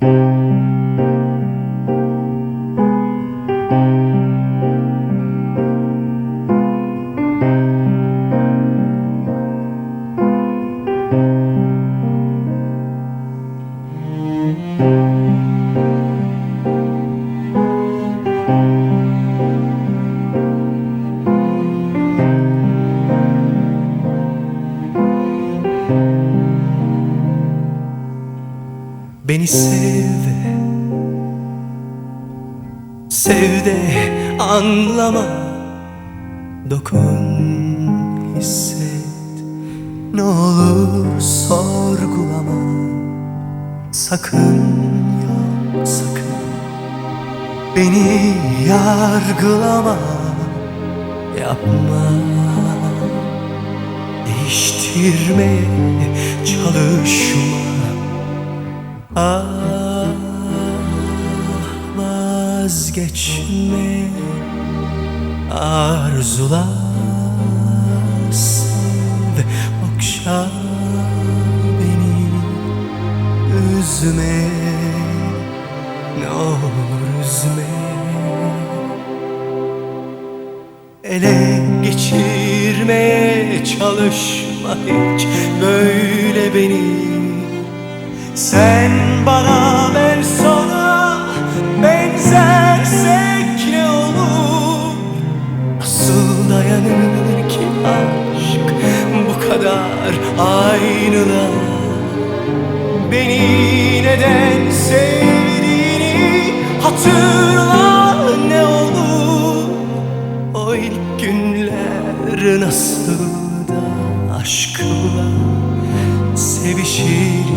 Beni Sev de anlama. Dokun hisset. Ne olur sorgulama. Sakın yok sakın. Beni yargılama. Yapma. Değiştirmeye çalışma. Ah vazgeçme. Arzular sev Okşa beni Üzme. Ne olur üzme. Ele geçirmeye çalışma hiç. Böyle beni. Sen bana ben aynılar Beni neden sevdiğini hatırla ne olur. O ilk günler nasıl da aşkla sevişirdik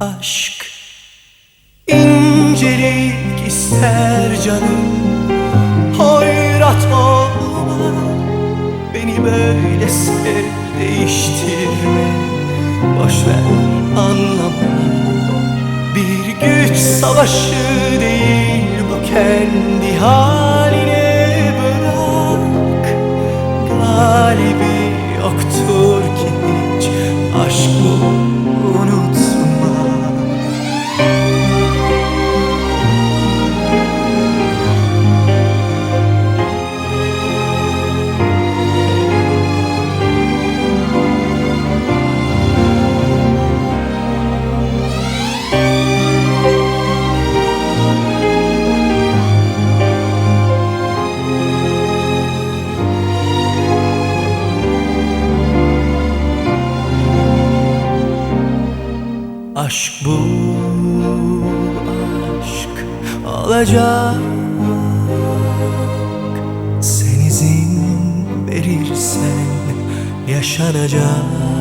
Aşk incelik ister canım Beni böyle sev değiştirme. Boşver anlama Bir güç savaşı değil bu kendi haline bırak. Galibi yoktur ki hiç aşk bu Aşk bu aşk olacak Sen izin verirsen yaşanacak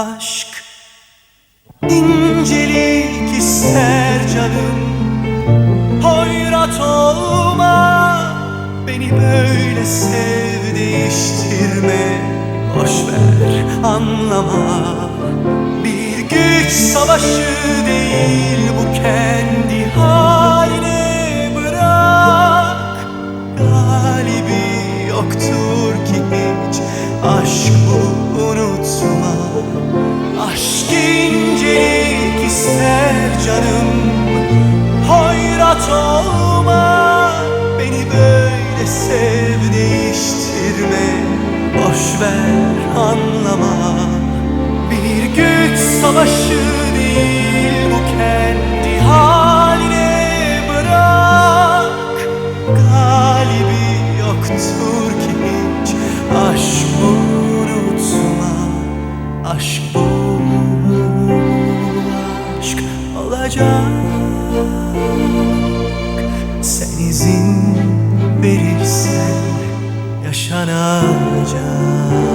Aşk. İncelik ister canım. Hoyrat olma. Beni böyle sev değiştirme. Boş ver anlama. Bir güç savaşı değil bu kendi haline bırak. Galibi yoktur ki hiç Aşk bu unutma. Aşk incelik ister canım Hoyrat olma yaşanacak